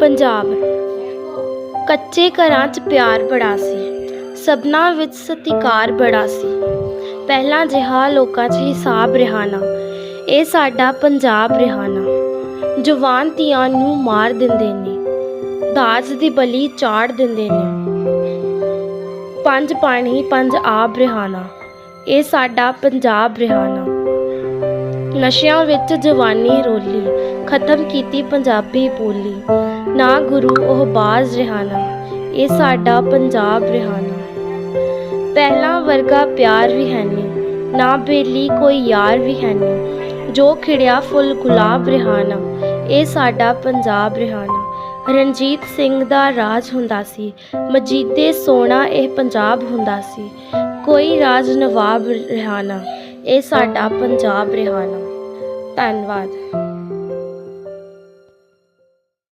ਪੰਜਾਬ। ਕੱਚੇ ਘਰਾਂ 'ਚ ਪਿਆਰ ਬੜਾ ਸੀ। ਸਭਨਾਂ ਵਿੱਚ ਸਤਿਕਾਰ ਬੜਾ ਸੀ। ਪਹਿਲਾਂ ਜਿਹਾ ਲੋਕਾਂ 'ਚ ਹਿਸਾਬ ਰਿਹਾ ਨਾ ਇਹ ਸਾਡਾ ਪੰਜਾਬ ਰਿਹਾ ਨਾ ਜਵਾਨ ਧੀਆਂ ਨੂੰ ਮਾਰ ਦਿੰਦੇ ਨੇ। ਦਾਜ ਦੀ ਬਲੀ ਚਾੜ ਦਿੰਦੇ ਨੇ। ਪੰਜ ਪਾਣੀ ਪੰਜ ਆਬ ਰਿਹਾਨਾ। ਇਹ ਸਾਡਾ ਪੰਜਾਬ ਰਿਹਾਨਾ। ਨਸ਼ਿਆਂ ਵਿੱਚ ਜਵਾਨੀ ਰੋਲੀ, ਖਤਮ ਕੀਤੀ ਪੰਜਾਬੀ ਬੋਲੀ। ਨਾ ਗੁਰੂ ਉਹ ਬਾਜ਼ ਰਿਹਾਨਾ, ਇਹ ਸਾਡਾ ਪੰਜਾਬ ਰਿਹਾਨਾ ਪਹਿਲਾਂ ਵਰਗਾ ਪਿਆਰ ਵੀ ਹੈ ਨਹੀਂ, ਨਾ ਬੇਲੀ ਕੋਈ ਯਾਰ ਵੀ ਹੈ ਨਹੀਂ। ਜੋ ਖਿੜਿਆ ਫੁੱਲ ਗੁਲਾਬ ਰਿਹਾਨਾ, ਇਹ ਸਾਡਾ ਪੰਜਾਬ ਰਿਹਾਨਾ। ਰਣਜੀਤ ਸਿੰਘ ਦਾ ਰਾਜ ਹੁੰਦਾ ਸੀ, ਮਜੀਦੇ ਸੋਨਾ ਇਹ ਪੰਜਾਬ ਹੁੰਦਾ ਸੀ। ਕੋਈ ਰਾਜ ਨਵਾਬ ਰਿਹਾਨਾ, ਇਹ ਸਾਡਾ ਪੰਜਾਬ ਰਿਹਾਨਾ। ਧੰਨਵਾਦ।